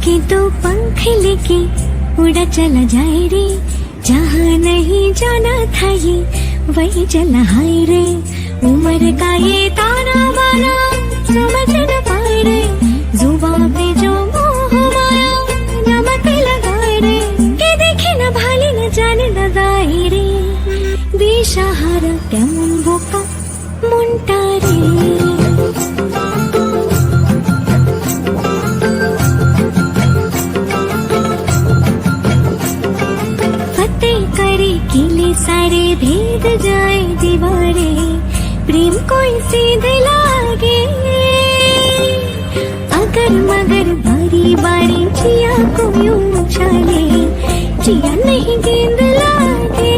के तो पंख लेके उड़ा चला जाए रे जहाँ नहीं जाना था ये वही चला हाय रे उम्र का ये ताना बाना समझ न पाए रे जुबा पे जो मोह माया नमक लगाए रे के देखे न भाले न जाने न दाए रे দিশাহারা কেমন বোকা মনটা রে सारे भेद जाए दीवारे प्रेम कोई सीधे लागे अगर मगर बारी बारी जिया को यूं उछाले जिया नहीं गेंद लागे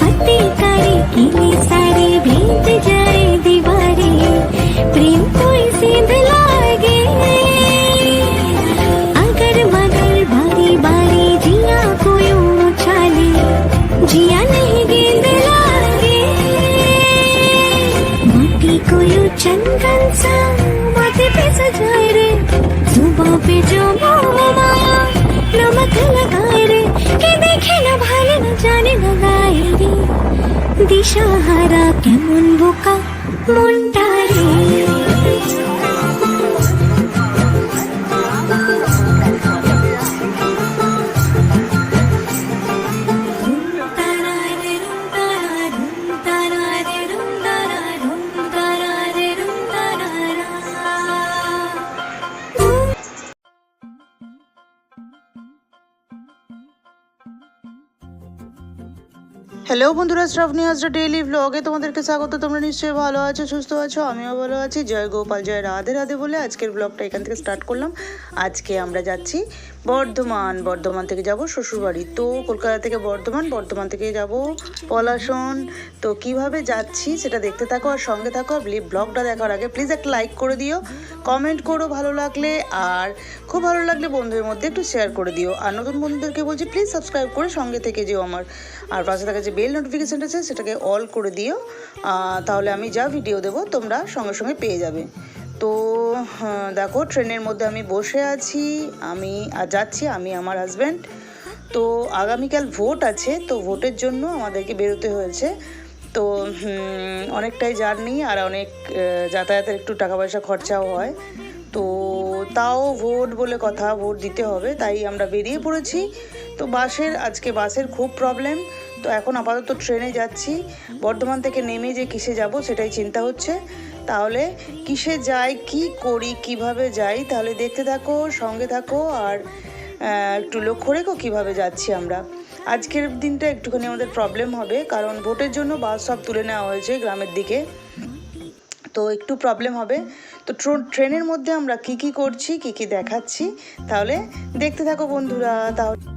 फतेह करे किले सारे भेद जाए दीवारे प्रेम कोई सीध দেখে না দিশাহারা কেমন বোকা মনটা হ্যালো বন্ধুরা, শ্রাবণী হাজরা ডেইলি ব্লগে তোমাদেরকে স্বাগত। তোমরা নিশ্চয়ই ভালো আছো, সুস্থ আছো, আমিও ভালো আছি। জয় গোপাল, জয় রাধে রাধে বলে আজকের ব্লগটা এখান থেকে স্টার্ট করলাম। আজকে আমরা যাচ্ছি বর্ধমান। বর্ধমান থেকে যাব শ্বশুরবাড়ি। তো কলকাতা থেকে বর্ধমান বর্ধমান থেকে যাব পলাশন। তো কীভাবে যাচ্ছি সেটা দেখতে থাকো আর সঙ্গে থাকো। ব্লগটা দেখার আগে প্লিজ একটা লাইক করে দিও। কমেন্ট করো ভালো লাগলে আর খুব ভালো লাগলে বন্ধুদের মধ্যে একটু শেয়ার করে দিও। আর নতুন বন্ধুদেরকে বলছি প্লিজ সাবস্ক্রাইব করে সঙ্গে থেকে যেও আমার। আর পাশে থাকা যে বেল নোটিফিকেশানটা আছে, সেটাকে অল করে দিও। তাহলে আমি যা ভিডিও দেবো, তোমরা সঙ্গে সঙ্গে পেয়ে যাবে। তো দেখো, ট্রেনের মধ্যে আমি বসে আছি, আমি আর যাচ্ছি, আমি, আমার হাজব্যান্ড তো, আগামীকাল ভোট আছে, তো ভোটের জন্য আমাদেরকে বেরোতে হয়েছে। তো অনেকটাই জার্নি আর অনেক যাতায়াতের একটু টাকা পয়সা খরচাও হয়। তো, তাও ভোট বলে কথা ভোট দিতে হবে, তাই আমরা বেরিয়ে পড়েছি। তো বাসের, আজকে বাসের খুব প্রবলেম তো এখন আপাতত ট্রেনে যাচ্ছি। বর্ধমান থেকে নেমে যে কিসে যাব সেটাই চিন্তা হচ্ছে। তাহলে কিসে যাই, কি করি, কীভাবে যাই, তাহলে দেখতে থাকো, সঙ্গে থাকো, আর একটু লক্ষ্য রেখো কীভাবে যাচ্ছি আমরা। আজকের দিনটা একটুখানি আমাদের প্রবলেম হবে, কারণ ভোটের জন্য বাস সব তুলে নেওয়া হয়েছে গ্রামের দিকে। তো একটু প্রবলেম হবে। তো ট্রো- ট্রেনের মধ্যে আমরা কি কি করছি, কি কি দেখাচ্ছি, তাহলে দেখতে থাকো বন্ধুরা, তাহলে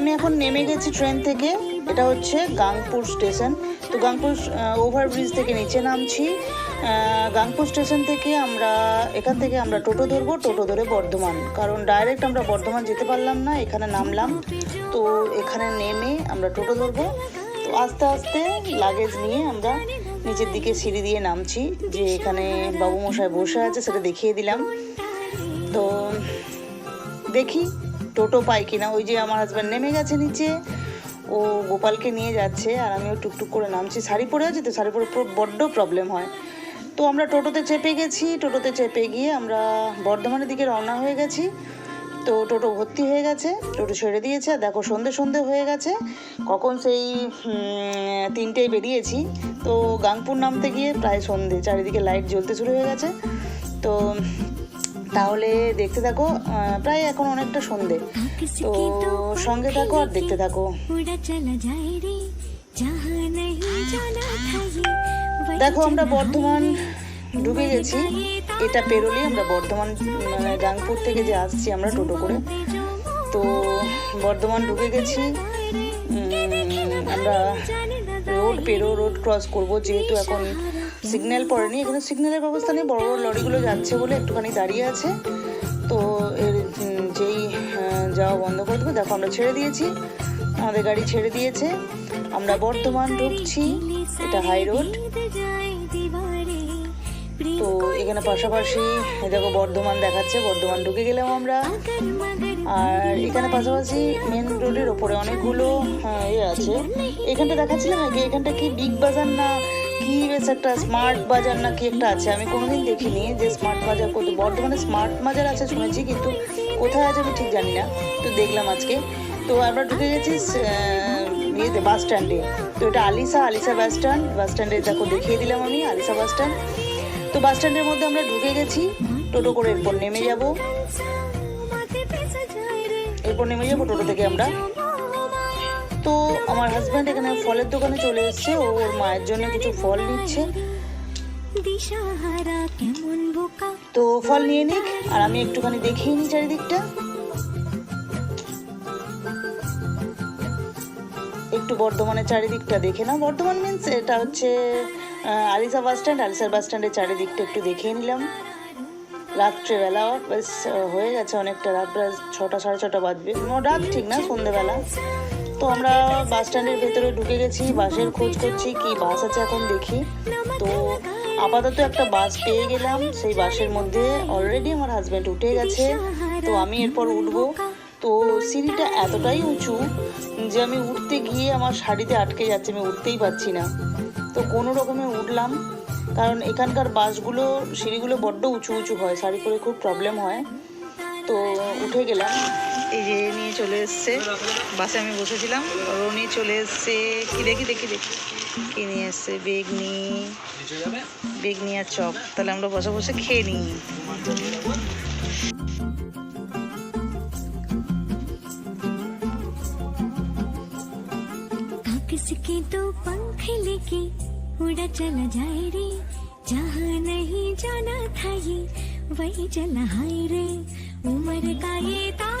আমি এখন নেমে গেছি ট্রেন থেকে। এটা হচ্ছে গাংপুর স্টেশন তো গাংপুর ওভারব্রিজ থেকে নিচে নামছি। গাংপুর স্টেশন থেকে আমরা, এখান থেকে আমরা টোটো ধরবো, টোটো ধরে বর্ধমান। কারণ ডাইরেক্ট আমরা বর্ধমান যেতে পারলাম না, এখানে নামলাম। তো এখানে নেমে আমরা টোটো ধরবো। তো আস্তে আস্তে লাগেজ নিয়ে আমরা নিচের দিকে সিঁড়ি দিয়ে নামছি, যে এখানে বাবু মশাই বসে আছে, সেটা দেখিয়ে দিলাম। তো দেখি টোটো পাই কিনা ওই যে আমার হাজব্যান্ড নেমে গেছে নিচে। ও গোপালকে নিয়ে যাচ্ছে আর আমিও টুকটুক করে নামছি। শাড়ি পরে আছি তো শাড়ি পরে বড্ড প্রবলেম হয়। তো আমরা টোটোতে চেপে গেছি টোটোতে চেপে গিয়ে আমরা বর্ধমানের দিকে রওনা হয়ে গেছি। তো টোটো ভর্তি হয়ে গেছে টোটো ছেড়ে দিয়েছে। আর দেখো সন্ধে সন্ধে হয়ে গেছে কখন সেই উম, তিনটেয় বেরিয়েছি। তো গাংপুর নামতে গিয়ে প্রায় সন্ধে চারিদিকে লাইট জ্বলতে শুরু হয়ে গেছে। তো তাহলে দেখতে থাকো প্রায় এখন অনেকটা সন্ধে। তো সঙ্গে থাকো আর দেখতে থাকো। দেখো, আমরা বর্ধমান ডুবে গেছি। এটা পেরোলে, আমরা বর্ধমান মানে গাংপুর থেকে যে আসছি আমরা টোটো করে। তো বর্ধমান ডুবে গেছি। আমরা রোড পেরো রোড ক্রস করব, যেহেতু এখন সিগন্যাল পড়েনি। এখানে সিগন্যালের ব্যবস্থা নেই। বড় বড় লরিগুলো যাচ্ছে বলে একটুখানি দাঁড়িয়ে আছে। তো এর যেই যাওয়া বন্ধ করে দেবো। দেখো আমরা ছেড়ে দিয়েছি। আমাদের গাড়ি ছেড়ে দিয়েছে। আমরা বর্ধমান ঢুকছি। এটা হাই রোড তো এখানে পাশাপাশি দেখো বর্ধমান দেখাচ্ছে। বর্ধমান ঢুকে গেলাম আমরা। আর এখানে পাশাপাশি মেন রোডের ওপরে অনেকগুলো আহ, ইয়ে আছে। এখানটা দেখাচ্ছিলাম আগে এখানটা কি বিগ বাজার না কি বেশ একটা স্মার্ট বাজার না কি একটা আছে? আমি কোনোদিন দেখিনি যে স্মার্ট বাজার কোথায় বর্ধমানে স্মার্ট বাজার আছে শুনেছি, কিন্তু কোথায় আছে আমি ঠিক জানি না। তো দেখলাম আজকে। তো আমরা ঢুকে গেছি ইয়েতে বাস স্ট্যান্ডে তো এটা আলিসা আলিসা বাস স্ট্যান্ড বাস স্ট্যান্ডে দেখো, দেখিয়ে দিলাম আমি আলিসা বাস স্ট্যান্ড তো বাস স্ট্যান্ডের মধ্যে আমরা ঢুকে গেছি। টোটো করে এরপর নেমে যাব। এরপর নেমে যাব টোটো থেকে আমরা। তো আমার হাজব্যান্ড এখানে ফলের দোকানে চলে এসেছে। ও ওর মায়ের জন্য কিছু ফল নিচ্ছে। দিশাহারা কেমন বোকা। তো ফল নিয়ে নিক আর আমি একটুখানি দেখিয়ে নিই চারিদিকটা। একটু বর্ধমানের চারিদিকটা দেখে নাও। বর্ধমান মিন্স এটা হচ্ছে আলিসা বাস স্ট্যান্ড আলিসার বাস স্ট্যান্ডের চারিদিকটা একটু দেখিয়ে নিলাম। রাত্রেবেলা বেশ হয়ে গেছে অনেকটা। রাত প্রায় ছটা সাড়ে ছটা বাজবে। ন, রাত ঠিক না সন্ধেবেলা। তো আমরা বাস স্ট্যান্ডের ভেতরে ঢুকে গেছি বাসের খোঁজ করছি, কি বাস আছে এখন দেখি। তো আপাতত একটা বাস পেয়ে গেলাম, সেই বাসের মধ্যে অলরেডি আমার হাজব্যান্ড উঠে গেছে। তো আমি এরপর উঠবো। তো সিঁড়িটা এতটাই উঁচু যে আমি উঠতে গিয়ে আমার শাড়িতে আটকে যাচ্ছে, আমি উঠতেই পারছি না। তো কোনো রকমে উঠলাম, কারণ এখানকার বাসগুলো সিঁড়িগুলো বড্ড উঁচু উঁচু হয়, শাড়ি পরে খুব প্রবলেম হয়। তো উঠে গেলাম। এই যে নিয়ে চলে এসছে বাসে আমি বসেছিলাম আর ও নিয়ে চলে এসছে কি দেখি দেখি দেখি কি নিয়ে এসছে বেগনি বেগনি আর চপ তাহলে আমরা বসে বসে খেয়ে নিই था किसके तो पंख लेके उड़ा चला जाए रे जहाँ नहीं जाना था ये वही चला हाय रे उम्र का ये ताना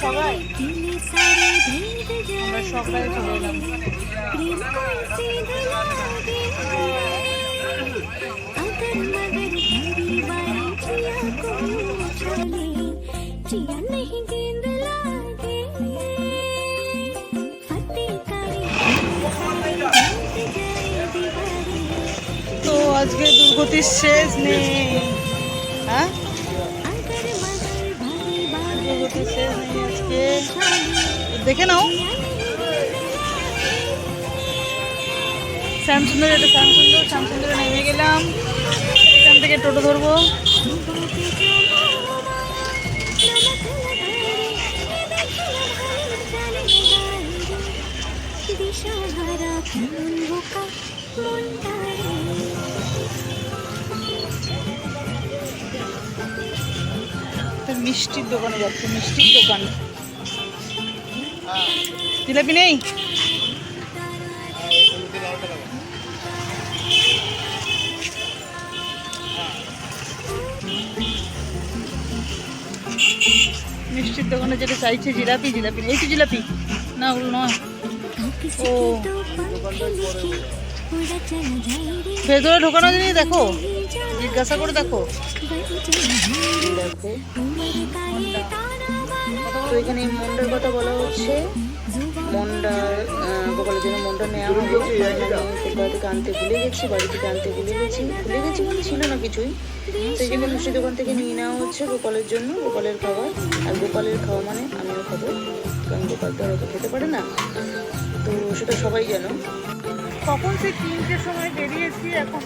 সবাই दिल सारे भेद जाए আমরা সবাই চলে এলাম प्रेम को सीध लागे अगर मगर भरी बारी जिया को चले जिया नहीं गेंद लागे फतेह करे जाए दीवारी তো আজকে দুর্গতির দেখে নাও। শ্যামসুন্দর এটা শ্যামসুন্দর শ্যামসুন্দরে নেমে গেলাম। এখান থেকে টোটো ধরবো। মিষ্টির দোকানে যাচ্ছে, মিষ্টির দোকান। জিলাপি নেই? মিষ্টির দোকানে যেটা চাইছে জিলাপি জিলাপি এই তো জিলাপি। না ওগুলো নয়। ও। ভেতরে ঢোকানো জিনিস দেখো। জিজ্ঞাসা করে দেখো। তো এখানে এই মন্ডার কথা বলা হচ্ছে। মন্ডার গোপালের জন্য মন্ডা নেওয়া হবে বাড়ি থেকে আনতে ভুলে গেছি বাড়ি থেকে আনতে ভুলে গেছি। ভুলে গেছি মানে ছিল না কিছুই। তো এই জন্য মিষ্টি দোকান থেকে নিয়ে নেওয়া হচ্ছে গোপালের জন্য। গোপালের খাবার। আর গোপালের খাওয়া মানে আমিও খাব কারণ গোপাল তো আর খেতে পারে না। তো সেটা সবাই জানো। কখন সে তিনটের সময় বেরিয়েছি এখন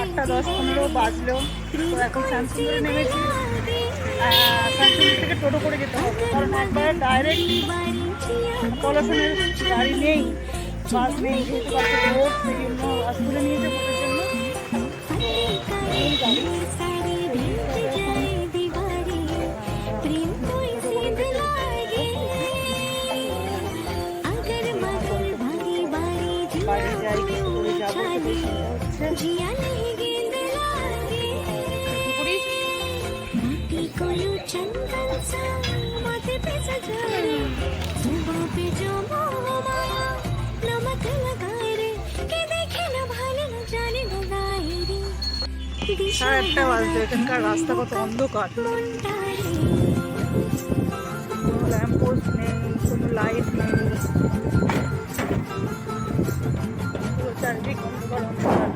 আটটা দশ পনেরো বাজলো। এখন শান্তিপুরে নেমেছি। শান্তিপুর থেকে টোটো করে যেতে হবে কারণ একবারে ডাইরেক্ট কলসনের গাড়ি নেই বাস নেই যেহেতু নিয়ে যাব সাড়ে আটটা বাজবে এখানকার রাস্তা কত অন্ধকার। ল্যাম্পপোস্ট নেই কোনো লাইট নেই। চারদিক অন্ধকার অন্ধকার।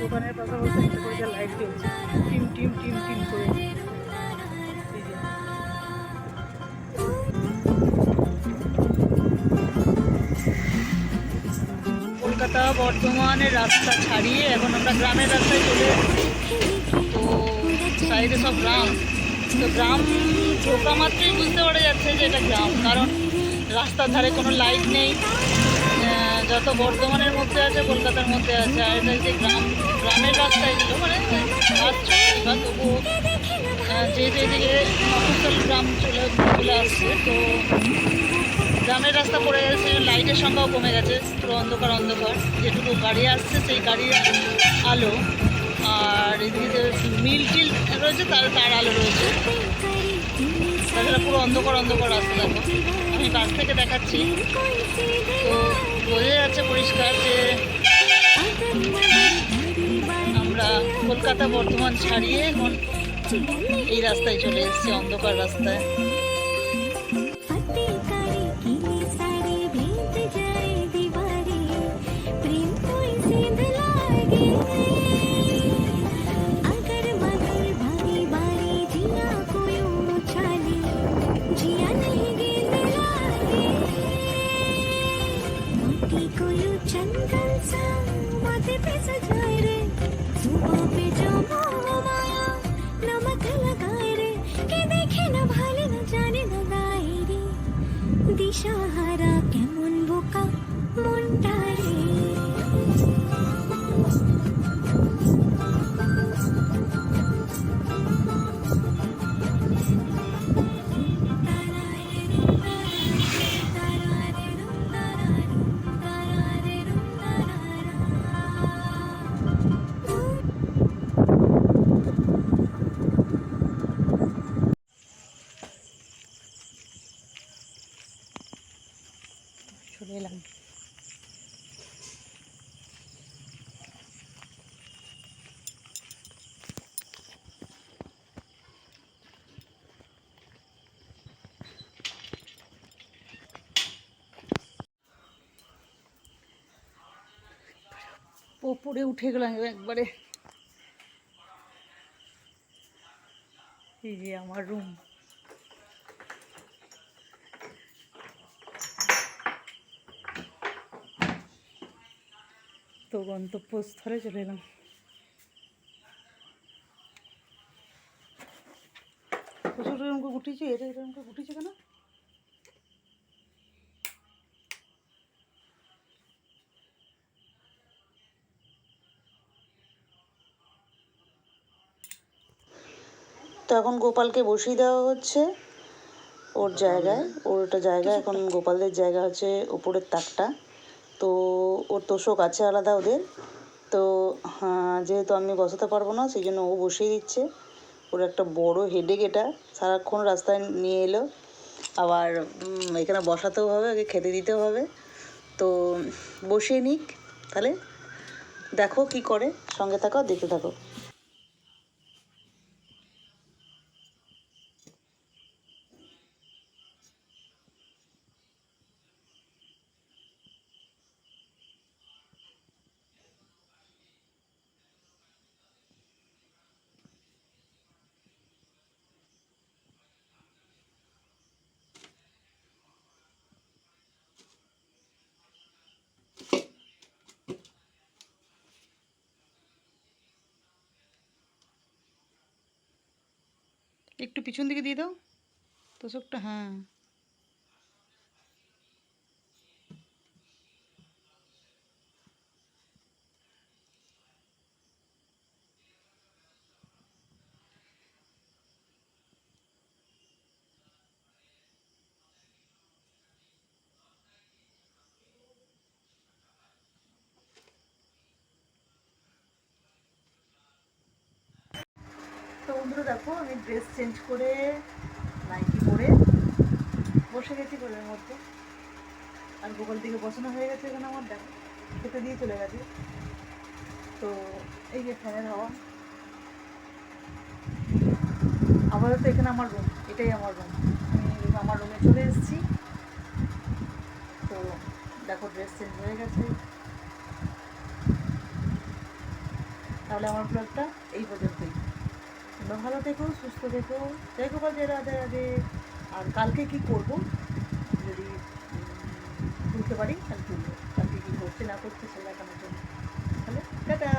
দোকানের পাশাপাশি একটা লাইট দিয়েছে টিম টিম টিম টিম করে। কলকাতা বর্ধমানের রাস্তা ছাড়িয়ে এখন আমরা গ্রামের রাস্তায় চলে তো সাইডে সব গ্রাম। তো গ্রাম ঢোকা মাত্রই বুঝতে পারা যাচ্ছে যে এটা গ্রাম কারণ রাস্তার ধারে কোনো লাইট নেই। যত বর্ধমানের মধ্যে আছে কলকাতার মধ্যে আছে আর এটা যে গ্রাম গ্রামের রাস্তা এগুলো মানে কাজ চলছে বা তবুও আহ, যেহেতু এদিকে গ্রাম চলে চলে আসছে তো গ্রামের রাস্তা পড়ে গেছে, লাইটের সংখ্যাও কমে গেছে, পুরো অন্ধকার অন্ধকার। যেটুকু গাড়ি আসছে, সেই গাড়ির আলো, আর এদিকে মিল টিল রয়েছে, তার তার আলো রয়েছে। তাছাড়া পুরো অন্ধকার অন্ধকার রাস্তা, দেখো। আমি কাছ থেকে দেখাচ্ছি। তো বোঝা যাচ্ছে পরিষ্কার যে আমরা কলকাতা বর্ধমান ছাড়িয়ে এখন এই রাস্তায় চলে এসেছি, অন্ধকার রাস্তায়। দিশাহারা কেমন বোকা? মনটারে চলে এলাম ওপরে উঠে গেলাম একবারে এই যে আমার রুম তো গন্তব্যস্থলে চলে এলাম। প্রচুর এরকম করে গুটিয়েছে এটা এরকম করে গুটিয়েছে কেন? তো এখন গোপালকে বসিয়ে দেওয়া হচ্ছে ওর জায়গায়। ওর একটা জায়গা এখন গোপালদের জায়গা হচ্ছে উপরের তাকটা। তো ওর তোষক আছে আলাদা ওদের। তো হ্যাঁ যেহেতু আমি বসাতে পারব না, সেই জন্য ও বসিয়ে দিচ্ছে। ওর একটা বড় হেডেক এটা। সারাক্ষণ রাস্তায় নিয়ে এলো। আবার এখানে বসাতেও হবে, ওকে খেতে দিতেও হবে। তো, বসিয়ে নিক, তাহলে। দেখো কি করে। সঙ্গে থাকো দেখে থাকো। একটু পিছন দিকে দিয়ে দাও। তোষকটা হ্যাঁ। বন্ধুরা দেখো, আমি ড্রেস চেঞ্জ করে নাইটি পরে বসে গেছি ঘরের মধ্যে। আর গোপাল থেকে বসানো হয়ে গেছে এখানে আমার, দেখো, খেতে দিয়ে চলে গেছে। তো এই যে ফ্যানের হাওয়া। আপাতত এখানে আমার রুম এটাই আমার রুম আমি আমার রুমে চলে এসেছি। তো দেখো ড্রেস চেঞ্জ হয়ে গেছে। তাহলে আমার ব্লগটা এই পর্যন্তই। ভালো থেকো, সুস্থ থেকো। জয় গোপাল জয় রাধে রাধে আর কালকে কি করব? যদি তুলতে পারি, তাহলে তুলবো কালকে কী করছে, না করছে সেটা দেখানোর জন্য তাহলে, টাটা!